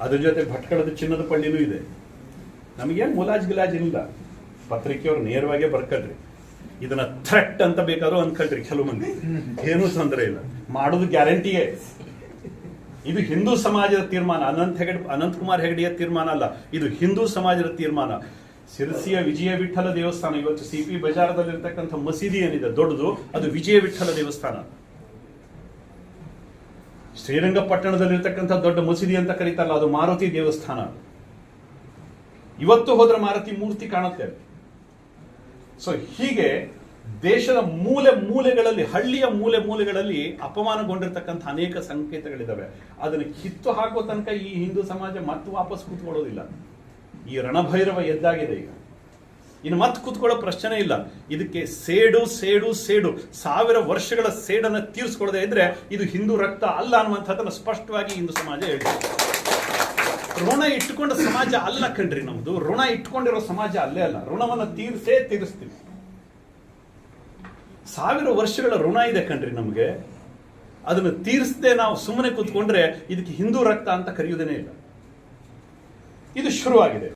ಅದ್ರ ಜೊತೆ ಭಟ್ಕಳದ ಚಿನ್ನದ ಪಳ್ಳಿನೂ ಇದೆ. ನಮಗೇನು ಮುಲಾಜ್ ಗಿಲಾಜ್ ಇಲ್ಲ. ಪತ್ರಿಕೆಯವ್ರು ನೇರವಾಗೇ ಬರ್ಕಳ್ರಿ. ಇದನ್ನ ಥ್ರೆಟ್ ಅಂತ ಬೇಕಾದ್ರೂ ಅನ್ಕೊಳ್ರಿ ಕೆಲವು ಮಂದಿ. ಏನೂ ತೊಂದರೆ ಇಲ್ಲ. ಮಾಡೋದು ಗ್ಯಾರಂಟಿಯೇ. ಇದು ಹಿಂದೂ ಸಮಾಜದ ತೀರ್ಮಾನ. ಅನಂತ್ ಹೆಗಡೆ, ಅನಂತ್ ಕುಮಾರ್ ಹೆಗಡೆಯ ತೀರ್ಮಾನ ಅಲ್ಲ. ಇದು ಹಿಂದೂ ಸಮಾಜದ ತೀರ್ಮಾನ. ಸಿರಸಿಯ ವಿಜಯ ವಿಠಲ ದೇವಸ್ಥಾನ. ಇವತ್ತು ಸಿ ಪಿ ಬಜಾರದಲ್ಲಿರ್ತಕ್ಕಂಥ ಮಸೀದಿ ಏನಿದೆ, ದೊಡ್ಡದು, ಅದು ವಿಜಯ ವಿಠಲ ದೇವಸ್ಥಾನ. ಶ್ರೀರಂಗಪಟ್ಟಣದಲ್ಲಿರ್ತಕ್ಕಂಥ ದೊಡ್ಡ ಮಸೀದಿ ಅಂತ ಕರೀತಾರಲ್ಲ, ಅದು ಮಾರುತಿ ದೇವಸ್ಥಾನ. ಇವತ್ತು ಹೋದ್ರೆ ಮಾರುತಿ ಮೂರ್ತಿ ಕಾಣುತ್ತೆ. ಸೊ ಹೀಗೆ ದೇಶದ ಮೂಲೆ ಮೂಲೆಗಳಲ್ಲಿ, ಹಳ್ಳಿಯ ಮೂಲೆ ಮೂಲೆಗಳಲ್ಲಿ ಅಪಮಾನಗೊಂಡಿರ್ತಕ್ಕಂಥ ಅನೇಕ ಸಂಕೇತಗಳಿದ್ದಾವೆ ಅದನ್ನು ಕಿತ್ತು ಹಾಕೋ ತನಕ ಈ ಹಿಂದೂ ಸಮಾಜ ಮತ್ತೆ ವಾಪಸ್ ಕೂತ್ಕೊಳ್ಳೋದಿಲ್ಲ. ಈ ರಣಭೈರವ ಎದ್ದಾಗಿದೆ ಈಗ. ಇನ್ನು ಮತ್ತೆ ಕೂತ್ಕೊಳ್ಳೋ ಪ್ರಶ್ನೆ ಇಲ್ಲ. ಇದಕ್ಕೆ ಸೇಡು ಸೇಡು ಸೇಡು. ಸಾವಿರ ವರ್ಷಗಳ ಸೇಡನ್ನು ತೀರಿಸ್ಕೊಳ್ಳದೆ ಇದ್ರೆ ಇದು ಹಿಂದೂ ರಕ್ತ ಅಲ್ಲ ಅನ್ನುವಂಥದ್ದನ್ನು ಸ್ಪಷ್ಟವಾಗಿ ಹಿಂದೂ ಸಮಾಜ ಹೇಳಿದೆ ಋಣ ಇಟ್ಟುಕೊಂಡ ಸಮಾಜ ಅಲ್ಲ ಕಣ್ರಿ ನಮ್ದು. ಋಣ ಇಟ್ಕೊಂಡಿರೋ ಸಮಾಜ ಅಲ್ಲೇ ಅಲ್ಲ. ಋಣವನ್ನು ತೀರಿಸೇ ತೀರಿಸ್ತೀವಿ. ಸಾವಿರ ವರ್ಷಗಳ ಋಣ ಇದೆ ಕಣ್ರಿ ನಮಗೆ. ಅದನ್ನು ತೀರಿಸದೆ ನಾವು ಸುಮ್ಮನೆ ಕೂತ್ಕೊಂಡ್ರೆ ಇದಕ್ಕೆ ಹಿಂದೂ ರಕ್ತ ಅಂತ ಕರೆಯುವುದೇನೇ ಇಲ್ಲ. ಇದು ಶುರುವಾಗಿದೆ.